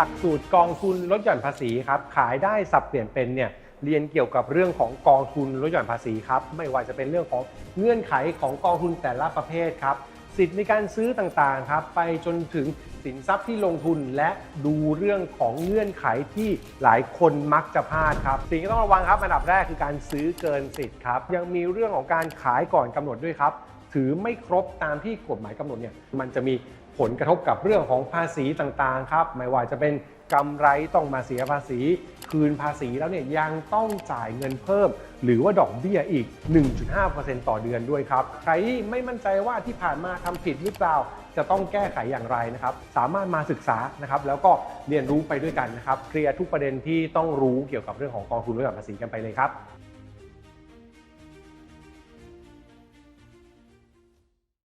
หลักสูตรกองทุนลดหย่อนภาษีครับขายได้สับเปลี่ยนเป็นเนี่ยเรียนเกี่ยวกับเรื่องของกองทุนลดหย่อนภาษีครับไม่ว่าจะเป็นเรื่องของเงื่อนไขของกองทุนแต่ละประเภทครับสิทธิ์ในการซื้อต่างๆครับไปจนถึงสินทรัพย์ที่ลงทุนและดูเรื่องของเงื่อนไขที่หลายคนมักจะพลาดครับ สิ่งที่ต้องระวังครับอันดับแรกคือการซื้อเกินสิทธิ์ครับยังมีเรื่องของการขายก่อนกำหนดด้วยครับ ถือไม่ครบตามที่กฎหมายกำหนดเนี่ยมันจะมีผลกระทบกับเรื่องของภาษีต่างๆครับไม่ว่าจะเป็นกำไรต้องมาเสียภาษี คืนภาษีแล้วเนี่ยยังต้องจ่ายเงินเพิ่ม หรือว่าดอกเบี้ยอีก 1.5%ต่อเดือนด้วยครับ ใครไม่มั่นใจว่าที่ผ่านมาทำผิดหรือเปล่า จะต้องแก้ไขอย่างไรนะครับ สามารถมาศึกษานะครับ แล้วก็เรียนรู้ไปด้วยกันนะครับเคลียร์ทุกประเด็นที่ต้องรู้เกี่ยวกับเรื่องของกองทุนลดหย่อนภาษีกันไปเลยครับ